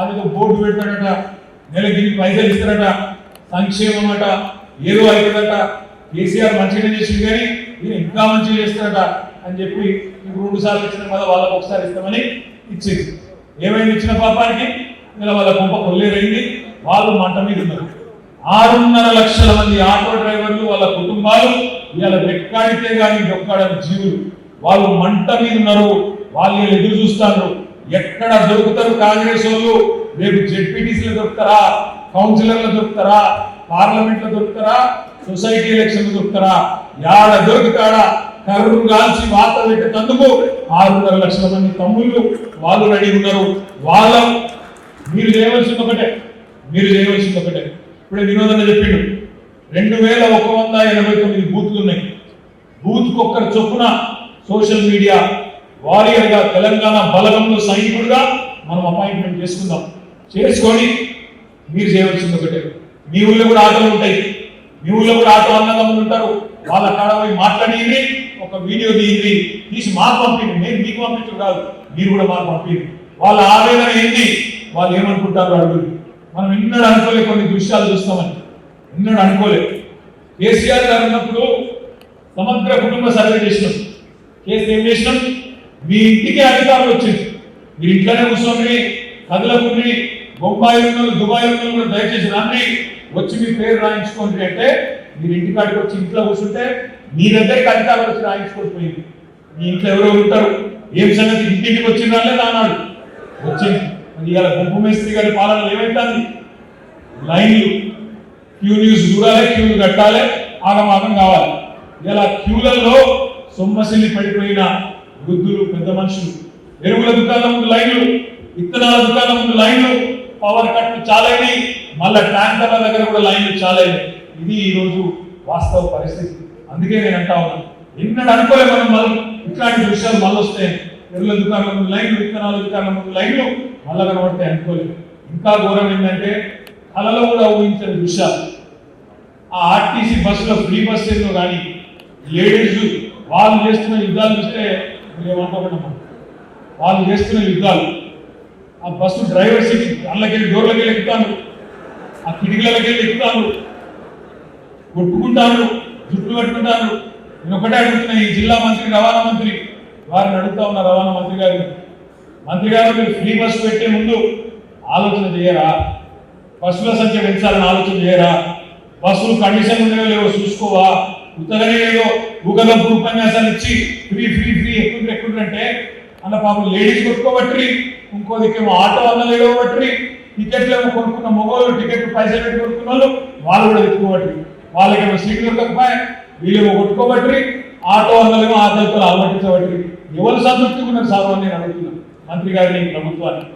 వాళ్ళతో బోర్డు పెడతాడట నెలకి పైసలు ఇస్తారట సంక్షేమం అట ఏదో అవుతుందట కేసీఆర్ మంచిగా చేసింది కానీ ఈయన ఇంకా మంచిగా చేస్తాడట అని చెప్పి మీకు రెండు సార్లు ఇచ్చిన కదా వాళ్ళకి ఒకసారి ఇస్తామని ఇచ్చింది. ఏమైంది ఇచ్చిన పాపానికి? ఇలా వాళ్ళ కొంప కొల్లేరైంది. వాళ్ళు మంట మీద ఉన్నారు. ఆరున్నర లక్షల మంది ఆటో డ్రైవర్లు వాళ్ళ కుటుంబాలు ఇవాళ రెక్కాడితే కానీ డొక్కాడని జీవులు. వాళ్ళు మంట మీద ఉన్నారు. వాళ్ళు ఎదురు చూస్తారు ఎక్కడ దొరుకుతారు కాంగ్రెస్ వాళ్ళు? రేపు జెడ్పీటీసీలో దొరుకుతారా? కౌన్సిలర్లు దొరుకుతారా? పార్లమెంట్లో దొరుకుతారా? సొసైటీ ఎలక్షన్లు దొరుకుతారా? యాడ దొరుకుతాడా? కర్రు కాల్చి వాత పెట్టేందుకు ఆరున్నర లక్షల మంది తమ్ముళ్ళు వాళ్ళు రెడీ ఉన్నారు. వాళ్ళ. మీరు చేయవలసింది ఒకటే. మీరు చేయవలసింది ఒకటే. ఇప్పుడు వినోదన్న చెప్పిండు. రెండు వేల ఒక వంద ఎనభై తొమ్మిది బూత్లు ఉన్నాయి బూత్కి ఒక్కరి చొప్పున సోషల్ మీడియా వారియర్గా తెలంగాణ బలగంలో సైనికుడుగా మనం అపాయింట్మెంట్ చేసుకుందాం. చేసుకొని మీరు చేయవలసింది ఒకటే. మీ ఊళ్ళో కూడా ఆటలు ఉంటాయి. మీ ఊళ్ళో కూడా ఆటో అన్నదమ్ములు ఉంటారు. వాళ్ళ కాడ పోయి మాట్లాడి ఒక వీడియో తీయండి. తీసి మాకు పంపింది నేను మీకు పంపించడం కాదు. మీరు కూడా మాకు పంపింది వాళ్ళ ఆవేదన ఏంది వాళ్ళు ఏమనుకుంటారు అడుగు. మనం ఎన్నడూ అనుకోలే కొన్ని దృశ్యాలు చూస్తామని. ఎన్నడూ అనుకోలే. కేసీఆర్ గారు ఉన్నప్పుడు సమగ్ర కుటుంబ సర్వే చేసినాం. కేసు ఏం చేసినాం? మీ ఇంటికి అధికారులు వచ్చింది మీ ఇంట్లోనే కూర్చొని కదలకుండి బొంబాయి ఉన్న దుబాయ్ ఉన్న కూడా దయచేసి రండి వచ్చి మీ పేరు రాయించుకోండి అంటే మీరు ఇంటికాడికి వచ్చి ఇంట్లో కూర్చుంటే మీ దగ్గరికి అధికారులు వచ్చి రాయించుకోకపోయింది మీ ఇంట్లో ఎవరెవరు ఉంటారు ఏం సంగతి ఇంటింటికి వచ్చిన వాళ్ళే నానాడు వచ్చింది మరి ఇవాళ గుంపు మేస్త్రి గారి పాలన ఏమైతుంది లైన్లు క్యూ న్యూస్ చూడాలి క్యూలు కట్టాలి ఆగమాగం కావాలి. ఇలా క్యూలలో సొమ్మసిల్లి పడిపోయిన వృద్ధులు పెద్ద మనుషులు. ఎరువుల దుకాణం ముందు లైన్లు విత్తనాల దుకాణం ముందు లైన్లు. పవర్ కట్లు చాలైనవి మళ్ళా ట్యాంకర్ల దగ్గర కూడా లైన్లు చాలైనవి ఇది ఈరోజు వాస్తవ పరిస్థితి. అందుకే నేను అంటా ఉన్నాను ఎన్నడూ అనుకోలే మనం మళ్ళీ ఇట్లాంటి విషయాలు మళ్ళీ వస్తాయి. ఎరువుల దుకాణం ముందు లైన్లు విత్తనాల దుకాణం ముందు లైన్లు మళ్ళా కనబడతాయి అనుకోలేదు ఇంకా ఘోరం ఏంటంటే కళలో కూడా ఊహించిన దృశ్యాలు. ఆ ఆర్టీసీ బస్సులో ఫ్రీ బస్ కానీ లేడీస్ వాళ్ళు చేస్తున్న యుద్ధాలు చూస్తే ఏమంటామమ్మా వాళ్ళు చేస్తున్న యుద్ధాలు ఆ బస్సు డ్రైవర్ సీట్ అల్లకెళ్ళి డోర్లకి వెళ్ళి ఎక్కుతాను ఆ కిటికీలకి వెళ్ళి ఎక్కుతాను కొట్టుకుంటాను జుట్టు పెట్టుకుంటాను నేను ఒకటే అడుగుతున్నా ఈ జిల్లా మంత్రి రవాణా మంత్రి వారిని అడుగుతా ఉన్న రవాణా మంత్రి గారు మంత్రి గారు మీరు ఫ్రీ బస్సు పెట్టే ముందు ఆలోచన చేయరా? బస్సుల సంఖ్య పెంచాలని ఆలోచన చేయరా? బస్సులు కండిషన్ ఉన్నాయో లేవో చూసుకోవా? ఉత్తగానే ఏదో ఊగదప్పు ఉపన్యాసాలు ఇచ్చి ఫ్రీ ఫ్రీ ఫ్రీ ఎక్కువ ఎక్కువ అంటే అలా పాపం లేడీస్ కొట్టుకోబట్టి ఇంకో దిక్కేమో ఆటో అన్న ఇవ్వబట్టి టికెట్లు ఏమో కొనుక్కున్న మొగోళ్ళు టికెట్ పైసలు పెట్టి కొనుక్కున్న వాళ్ళు వాళ్ళు కూడా ఎత్తుకోబట్టి వాళ్ళకేమో సీట్లు దొరకకపోయా వీళ్ళేమో కొట్టుకోబట్టి ఆటో అన్నలేమో ఆ తలుపులు అలవట్టించబట్టి ఎవరు సంతృప్తిగా ఉన్నారు సార్ అని నేను అడుగుతున్నాను మంత్రి గారిని ప్రభుత్వాన్ని